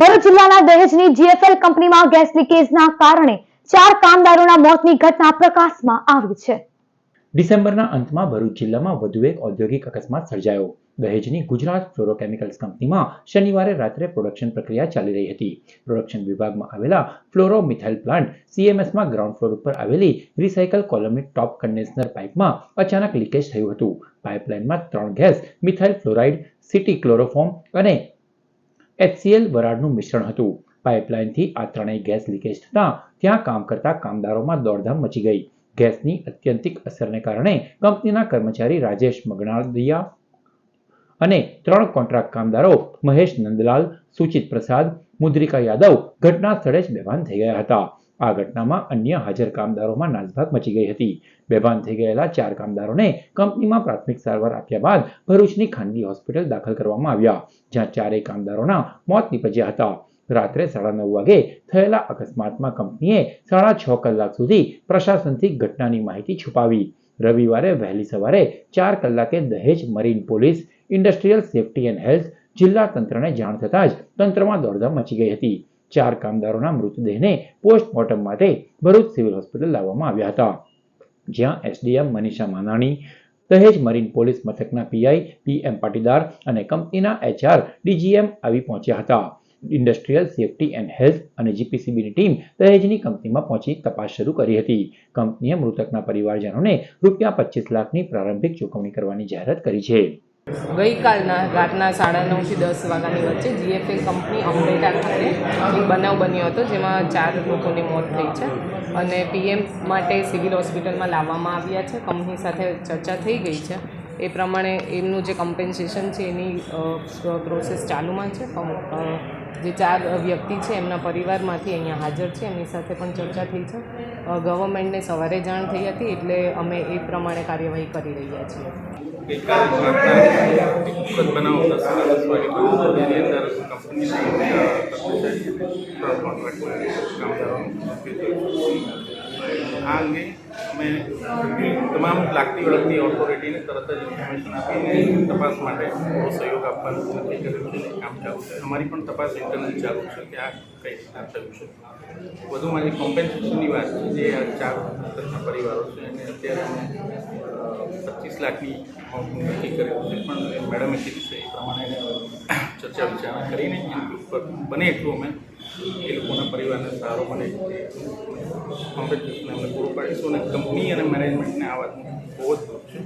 ભરૂચ જિલ્લાના દહેજની જીએફએલ કંપનીમાં ગેસ લીકેજના કારણે ચાર કામદારોના મોતની ઘટના પ્રકાશમાં આવી છે. ડિસેમ્બરના અંતમાં ભરૂચ જિલ્લામાં વધુ એક ઔદ્યોગિક અકસ્માત સર્જાયો. દહેજની ગુજરાત ફ્લોરોકેમિકલ્સ કંપનીમાં શનિવારે રાત્રે પ્રોડક્શન પ્રક્રિયા ચાલી રહી હતી. પ્રોડક્શન વિભાગમાં આવેલા ફ્લોરો મિથાઇલ પ્લાન્ટ સીએમએસમાં ગ્રાઉન્ડ ફ્લોર ઉપર આવેલી રિસાયકલ કોલમની ટોપ કન્ડેન્સર પાઇપમાં અચાનક લીકેજ થયું હતું. પાઇપલાઇનમાં ત્રણ ગેસ મિથાઇલ ફ્લોરાઇડ, સિટી ક્લોરોફોર્મ અને એચસીએલ વરાળનું મિશ્રણ હતું. પાઇપલાઇનથી આ ત્રણેય ગેસ લીકેજ થતાં ત્યાં કામ કરતા કામદારોમાં દોડધામ મચી ગઈ. ગેસની અત્યંતિક અસરને કારણે કંપનીના કર્મચારી રાજેશ મગનાદિયા અને ત્રણ કોન્ટ્રાક્ટ કામદારો મહેશ નંદલાલ, સુચિત પ્રસાદ, મુદ્રિકા યાદવ ઘટના સ્થળે જ બેભાન થઈ ગયા હતા. આ ઘટનામાં અન્ય હાજર કામદારોમાં નાસભાગ મચી ગઈ હતી. બેભાન થઈ ગયેલા ચાર કામદારોને કંપનીમાં પ્રાથમિક સારવાર આપ્યા બાદ ભરૂચની ખાનગી હોસ્પિટલ દાખલ કરવામાં આવ્યા, જ્યાં ચારેય કામદારોના મોત નીપજ્યા હતા. રાત્રે સાડા નવ વાગે થયેલા અકસ્માતમાં કંપનીએ સાડા છ કલાક સુધી પ્રશાસનથી ઘટનાની માહિતી છુપાવી. રવિવારે વહેલી સવારે ચાર કલાકે Dahej marine police, industrial safety and health જિલ્લા તંત્રને જાણ થતાં જ તંત્રમાં દોડધામ મચી ગઈ હતી. ચાર કામદારોના મૃતદેહને પોસ્ટમોર્ટમ માટે ભરૂચ સિવિલ હોસ્પિટલ લાવવામાં આવ્યા હતા. જ્યાં SDM Manisha Manani, Dahej marine police મથકના પીઆઈ પી એમ પાટીદાર અને કંપનીના એચઆર ડીજીએમ આવી પહોંચ્યા હતા. ઇન્ડસ્ટ્રીયલ સેફટી એન્ડ હેલ્થ અને જીપીસીબીની ટીમ દહેજની કંપનીમાં પહોંચી તપાસ શરૂ કરી હતી. કંપનીએ મૃતકના પરિવારજનોને રૂપિયા પચીસ લાખની પ્રારંભિક ચૂકવણી કરવાની જાહેરાત કરી છે. ગઈકાલના રાતના સાડા નવથી દસ વાગ્યાની વચ્ચે જીએફએ કંપની અમરેલા ખાતે એક બનાવ બન્યો હતો, જેમાં ચાર લોકોની મોત થઈ છે અને પીએમ માટે સિવિલ હોસ્પિટલમાં લાવવામાં આવ્યા છે. કંપની સાથે ચર્ચા થઈ ગઈ છે. એ પ્રમાણે એમનું જે કમ્પેન્સેશન છે, એની પ્રોસેસ ચાલુમાં છે. જે ચાર વ્યક્તિ છે એમના પરિવારમાંથી અહીંયા હાજર છે એમની સાથે પણ ચર્ચા થઈ છે. ગવર્મેન્ટને સવારે જાણ થઈ હતી એટલે અમે એ પ્રમાણે કાર્યવાહી કરી રહ્યા છીએ. આ અંગે અમે તમામ લાગતી વળગતી ઓથોરિટીને તરત જ ઇન્ફોર્મેશન આપીને તપાસ માટે થોડો સહયોગ આપવાનું નક્કી કર્યું છે કામ ચાલુ છે. અમારી પણ તપાસ ઇન્ટરનલ ચાલુ છે કે આ કઈ રીતના થયું છે. વધુ મારી કોમ્પેન્સેશનની વાત છે જે આ ચાર પરિવારો છે અને અત્યારે અમે પચીસ લાખની નક્કી કર્યું છે. પણ મેડમે કીધું છે એ પ્રમાણે ચર્ચા વિચારણા કરીને એની ઉપર બને એટલું અમે એ લોકોના પરિવારને સારો બને કોમ્પેન્સેશન અમે પૂરું પાડીશું અને કંપની અને મેનેજમેન્ટને આ વાતનું બહુ જ દુઃખ છે